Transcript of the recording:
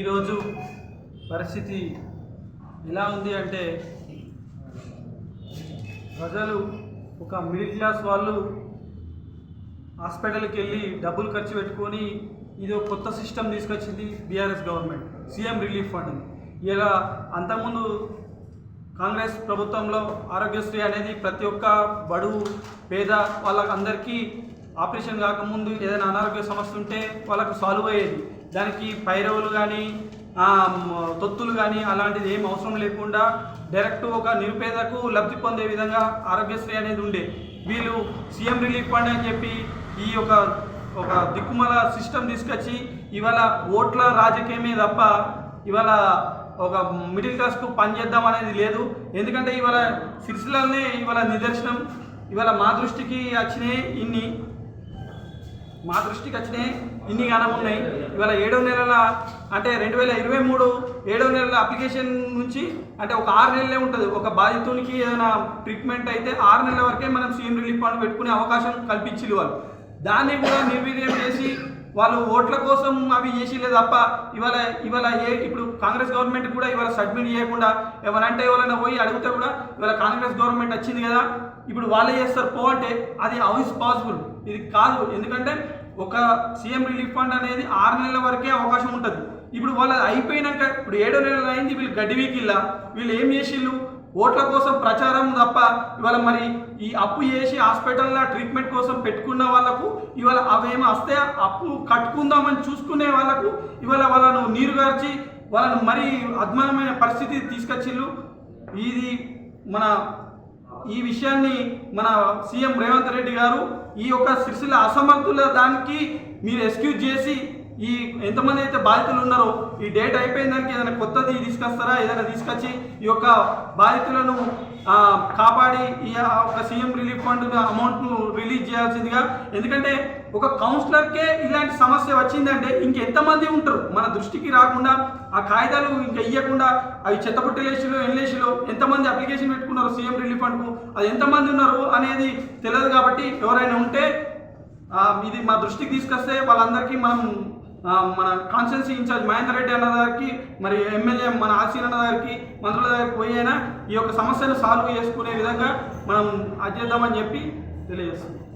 ఈరోజు పరిస్థితి ఎలా ఉంది అంటే ప్రజలు ఒక మిడిల్ క్లాస్ వాళ్ళు హాస్పిటల్కి వెళ్ళి డబ్బులు ఖర్చు పెట్టుకొని ఇది ఒక కొత్త సిస్టమ్ తీసుకొచ్చింది BRS government CM relief fund ఇలా అంతకుముందు కాంగ్రెస్ ప్రభుత్వంలో ఆరోగ్యశ్రీ అనేది ప్రతి ఒక్క బడువు పేద వాళ్ళకందరికీ ఆపరేషన్ కాకముందు ఏదైనా అనారోగ్య సమస్య ఉంటే వాళ్ళకు సాల్వ్ అయ్యేది. దానికి పైరవులు కానీ తొత్తులు కానీ అలాంటిది ఏం అవసరం లేకుండా డైరెక్ట్ ఒక నిరుపేదకు లబ్ధి పొందే విధంగా ఆరోగ్యశ్రీ అనేది ఉండే. వీళ్ళు సీఎం రిలీఫ్ ఫండ్ అని చెప్పి ఈ యొక్క ఒక దిక్కుమల సిస్టమ్ తీసుకొచ్చి ఇవాళ ఓట్ల రాజకీయమే తప్ప ఇవాళ ఒక మిడిల్ క్లాస్కు పని చేద్దాం అనేది లేదు. ఎందుకంటే ఇవాళ సిరిసిల్లనే ఇవాళ నిదర్శనం. ఇవాళ మా దృష్టికి వచ్చినాయి ఇన్ని. మా దృష్టికి వచ్చినాయి. ఇన్ని గానం ఉన్నాయి. ఇవాళ ఏడో నెలల అంటే రెండు వేల ఇరవై మూడు ఏడో నెలల అప్లికేషన్ నుంచి అంటే ఒక ఆరు నెలలే ఉంటుంది. ఒక బాధితునికి ఏదైనా ట్రీట్మెంట్ అయితే ఆరు నెలల వరకే మనం సీఎం రిలీఫ్ ఫండ్ పెట్టుకునే అవకాశం కల్పించింది వాళ్ళు. దాన్ని కూడా నిర్వీర్యం చేసి వాళ్ళు ఓట్ల కోసం అవి చేసిలే తప్ప ఇవాళ ఇవాళ ఏ ఇప్పుడు కాంగ్రెస్ గవర్నమెంట్ కూడా ఇవాళ సబ్మిట్ చేయకుండా ఎవరంటే ఎవరైనా పోయి అడిగితే కూడా ఇవాళ కాంగ్రెస్ గవర్నమెంట్ వచ్చింది కదా ఇప్పుడు వాళ్ళే చేస్తారు పో అంటే అది హౌ ఇస్ పాసిబుల్? ఇది కాదు. ఎందుకంటే ఒక సీఎం రిలీఫ్ ఫండ్ అనేది ఆరు నెలల వరకే అవకాశం ఉంటుంది. ఇప్పుడు వాళ్ళ అయిపోయినాక ఇప్పుడు ఏడో నెలలు అయింది వీళ్ళు గడ్డి వీకిల్లా వీళ్ళు ఏం చేసిళ్ళు? ఓట్ల కోసం ప్రచారం తప్ప ఇవాళ మరి ఈ అప్పు చేసి హాస్పిటల్లో ట్రీట్మెంట్ కోసం పెట్టుకున్న వాళ్ళకు ఇవాళ అవేమి వస్తే అప్పు కట్టుకుందామని చూసుకునే వాళ్ళకు ఇవాళ వాళ్ళను నీరు గార్చి వాళ్ళను మరీ అద్మానమైన పరిస్థితి తీసుకొచ్చిళ్ళు. ఇది మన ఈ విషయాన్ని మన సీఎం రేవంత్ రెడ్డి గారు ఈ యొక్క సిరిసిల్ల అసమర్థుల దానికి మీరు ఎక్స్క్యూజ్ చేసి ఈ ఎంతమంది అయితే బాధితులు ఉన్నారో ఈ డేట్ అయిపోయిన దానికి ఏదైనా కొత్తది తీసుకొస్తారా? ఏదైనా తీసుకొచ్చి ఈ యొక్క బాధితులను కాపాడి ఈ ఒక సీఎం రిలీఫ్ ఫండ్ అమౌంట్ను రిలీజ్ చేయాల్సిందిగా. ఎందుకంటే ఒక కౌన్సిలర్కే ఇలాంటి సమస్య వచ్చిందంటే ఇంకెంతమంది ఉంటారు? మన దృష్టికి రాకుండా ఆ కాగితాలు ఇంకా ఇవ్వకుండా అవి చెత్తపుట్టలేసిలో ఎన్లేసిలో ఎంతమంది అప్లికేషన్ పెట్టుకున్నారు సీఎం రిలీఫ్ ఫండ్కు? అది ఎంతమంది ఉన్నారు అనేది తెలియదు కాబట్టి ఎవరైనా ఉంటే ఇది మా దృష్టికి తీసుకొస్తే వాళ్ళందరికీ మనం మన కాన్స్టిట్యున్సీ ఇన్ఛార్జ్ మహేందర్ రెడ్డి అన్న గారికి మరి ఎమ్మెల్యే మన ఆసీన్ అన్న గారికి మంత్రుల దగ్గరికి పోయైనా ఈ యొక్క సమస్యను సాల్వ్ చేసుకునే విధంగా మనం అది చేద్దామని చెప్పి తెలియజేస్తున్నాం.